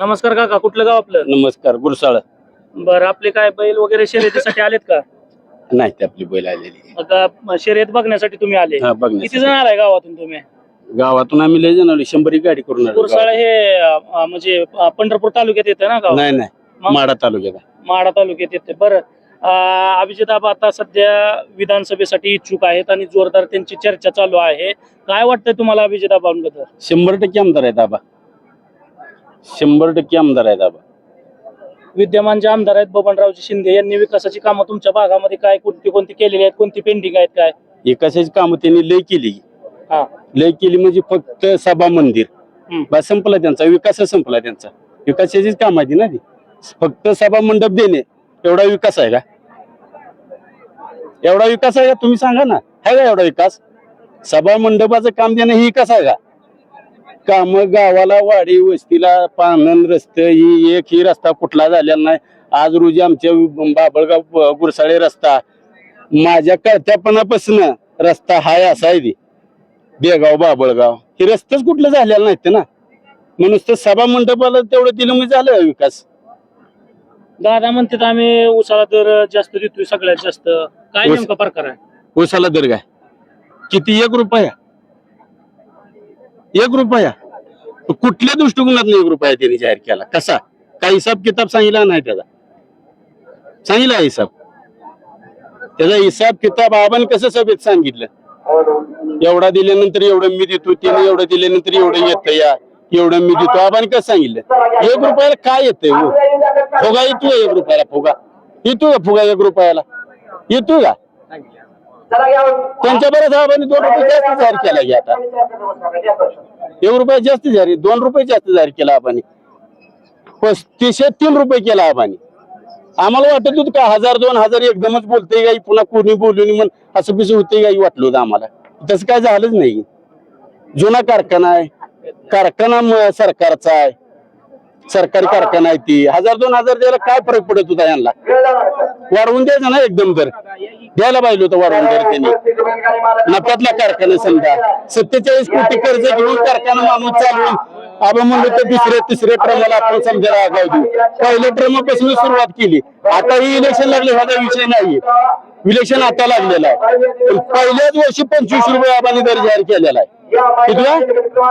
नमस्कार काका कुठलं गाव आपलं? नमस्कार गुरसाळ. बरं आपले काय बैल वगैरे शर्यतीसाठी आलेत का? नाही ते आपली बैल आलेली आता शर्यत बघण्यासाठी तुम्ही आले. हा किती जण आलाय गावातून तुम्ही? गावातून आम्ही लय जण आलो शंभर एक गाडी करून आलो कुरसाळ हे अं, म्हणजे अं, पंढरपूर तालुक्यात येतं ना गाव? नाही नाही? माडा तालुक्यात माडा तालुक्यात येते. बरं अं, आता सध्या विधानसभेसाठी इच्छुक आहेत आणि जोरदार त्यांची चर्चा चालू आहे. काय वाटतंय तुम्हाला अभिजित आबांबद्दल शंभर टक्के आमदार आहेत आबा शंभर टक्के आमदार आहेत आबा. विद्यमान जे आमदार आहेत बबनरावजी शिंदे यांनी विकासाची कामं तुमच्या भागामध्ये काय कोणती कोणती केलेली आहेत कोणती पेंडिंग आहेत काय? एकाशाची कामं त्यांनी लय केली. हा. लय केली म्हणजे फक्त सभा मंदिर. बस संपला त्यांचा विकास संपला त्यांचा. विकासाचीच काम आहे ती ना ती. फक्त सभा मंडप देणे एवढा विकास आहे का? एवढा विकास आहे का? तुम्ही सांगा ना. आहे का एवढा विकास? सभा मंडपाचं काम देणं ही विकास आहे का? काम गावाला वाडी वस्तीला पानन रस्ते ही एक ही रस्ता कुठला झालेला नाही. आज रोजी आमच्या बाबळगाव गुरसाळे रस्ता. माझ्या कळत्यापणापासून रस्ता हाय असा आहे बेगाव बाबळगाव. हे रस्तेच कुठलं झालेलं नाहीत ना. म्हणून तर सभा मंडपाला तेवढं दिलं म्हणजे झालं विकास? दादा म्हणतात आम्ही उसाला दर जास्त देतोय सगळ्यात जास्त. काय नेमका प्रकार आहे? उसाला दर काय? किती एक रुपया? एक रुपया. कुठल्या दृष्टिकोनात एक रुपया त्यांनी जाहीर केला? कसा? काय हिसाब किताब सांगितला नाही त्याचा? सांगितला हिसाब? त्याचा हिसाब किताब आपण कसं सभेत सांगितलं? एवढा दिल्यानंतर एवढं मी देतो त्याने एवढं दिल्यानंतर एवढं येतं या एवढं मी देतो. आपण कसं सांगितलं? एक रुपयाला काय येतंय हो? फुगा येतो एक रुपयाला फुगा. येतो का फुगा एक रुपयाला? येतो का? त्यांच्या बरोबर साहेबांनी दोन रुपये जास्त जाहीर केला की आता. एक रुपये जास्त जाहीर दोन रुपये जास्त जाहीर केला आपण पस्तीसशे तीन रुपये केला आपण आम्हाला वाटत होतं का हजार दोन हजार एकदमच बोलते गाई पुन्हा कोणी बोलून म्हण असं पिसं होते गाई वाटलं होतं आम्हाला. तसं काय झालंच नाही. जुना कारखाना आहे. कारखाना सरकारचा आहे. सरकारी कारखाना आहे ती. हजार दोन हजार द्यायला काय फरक पडत होता यांना? वाढवून द्यायचं ना एकदम तर. द्यायला पाहिजे होतं वाढवून दर त्यांनी. नफ्यातला कारखाना समजा. सत्तेचाळीस कोटी कर्ज घेऊन कारखाना माणूस चालवून आपण म्हणलं तर दुसऱ्या तिसऱ्या ट्रमाला आपण समजा आगाव देऊ. पहिल्या ट्रमापासून सुरुवात केली. आता ही इलेक्शन लागले माझा विषय नाही. इलेक्शन आता लागलेला आहे. पण पहिल्याच वर्षी पंचवीस रुपये आपण दर जाहीर केलेला आहे. कितवा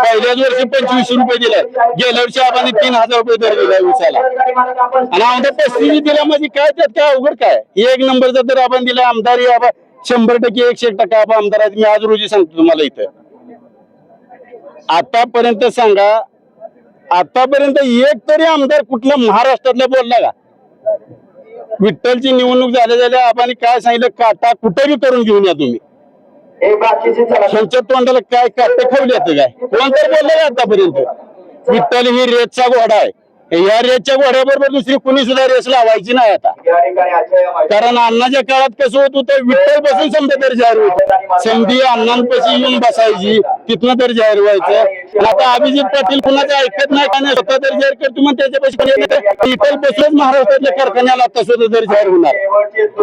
पहिल्याच वर्षी पंचवीस रुपये दिलाय. गेल्या वर्षी आपण तीन हजार रुपये दर दिलाय उसाला आणि आमदार पस्तीस दिला म्हणजे काय त्यात काय अवघड काय? एक नंबरचा दर आपण दिला आमदार आबा शंभर टक्के एकशे टक्का आबा आमदार आहेत. मी आज रोजी सांगतो तुम्हाला इथं. आतापर्यंत सांगा आतापर्यंत एक तरी आमदार कुठल्या महाराष्ट्रातला बोलला का? विठ्ठलची निवडणूक झाल्या झाल्या आपण काय सांगितलं काटा कुठे बी करून घेऊन या तुम्ही. ह्यांच्या तोंडाला काय काटे खावले काय? कोण तर बोललं का आतापर्यंत? विठ्ठल ही रेतचा घोडा आहे. या रेतच्या घोड्याबरोबर दुसरी कुणी सुद्धा रेस लावायची नाही आता. कारण अण्णाच्या काळात कसं होत होतं विठ्ठल बसून समजा तर जाहीर होत संधी अण्णांपाशी येऊन बसायची तिथनं तर जाहीर व्हायचं. आता अभिजित पाटील कुणाचं ऐकत नाही का नाही स्वतः तर जाहीर करतो मग त्याच्यापाशी विठ्ठल बसूनच महाराष्ट्रातल्या कारखान्याला आता सुद्धा तर जाहीर होणार.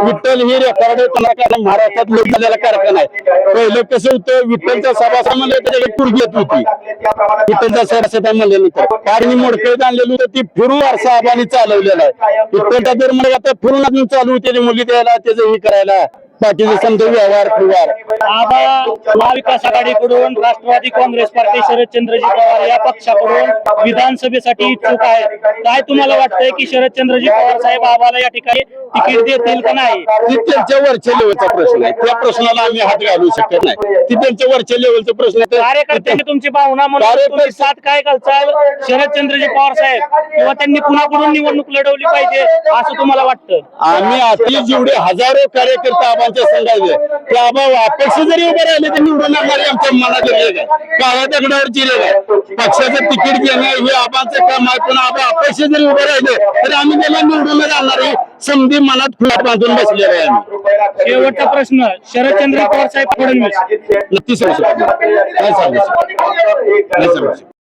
विठ्ठल ही रेकॉर्ड कारण महाराष्ट्रात लोक झालेला कारखाना आहे. पहिलं कसं होतं विठ्ठलचा सभासा म्हणलं त्याच्याकडे कुर्गी येत होती. विठ्ठलचा सरासरी म्हणल्यानंतर कारणी मोडकळीत आणलेलं होतं ती फिरून वारसा आबानी चालवलेला आहे. विठ्ठलचा जर आता फिरून अजून चालू आहे, त्याची मुली द्यायला त्याचं हे करायला. बाकीचे समजा व्यवहार फिवहार आबा महाविकास आघाडीकडून राष्ट्रवादी काँग्रेस पार्टी शरदचंद्रजी पवार या पक्षाकडून विधानसभेसाठी इच्छुक आहेत. काय तुम्हाला वाटतंय की शरदचंद्रजी पवार साहेब आबाला या ठिकाणी तिकीट देतील का नाही? ती त्यांच्या वरच्या लेवलचा प्रश्न आहे. त्या प्रश्नाला आम्ही हात घालू शकत नाही. ती त्यांच्या वरच्या लेवलचा प्रश्न आहे. कार्यकर्त्यांनी तुमची भावना म्हणून कार्यकर्ते- तुम्ही साथ काय घालचाल शरदचंद्रजी पवार साहेब किंवा त्यांनी कुणाकडून निवडणूक लढवली पाहिजे असं तुम्हाला वाटतं? आम्ही आधी जेवढे हजारो कार्यकर्ते आबांच्या संघाचे ते आबा अपक्ष जरी उभे राहिले तर निवडून येणारे आमच्या मनात रेग आहे काळ्या दगडावरची रेग आहे पक्षाचं तिकीट घेणं हे आबांचं काम आहे. पण आबा अपक्ष जरी उभे राहिले तरी आम्ही त्याला निवडून जाणारे समधी मनात फुला बांधून बसलेले आहे आम्ही. शेवटचा प्रश्न शरदचंद्र पवार साहेब फडणवीस. नक्की सांगू शकतो नाही सांगू शकतो. नाही सांगू शकतो.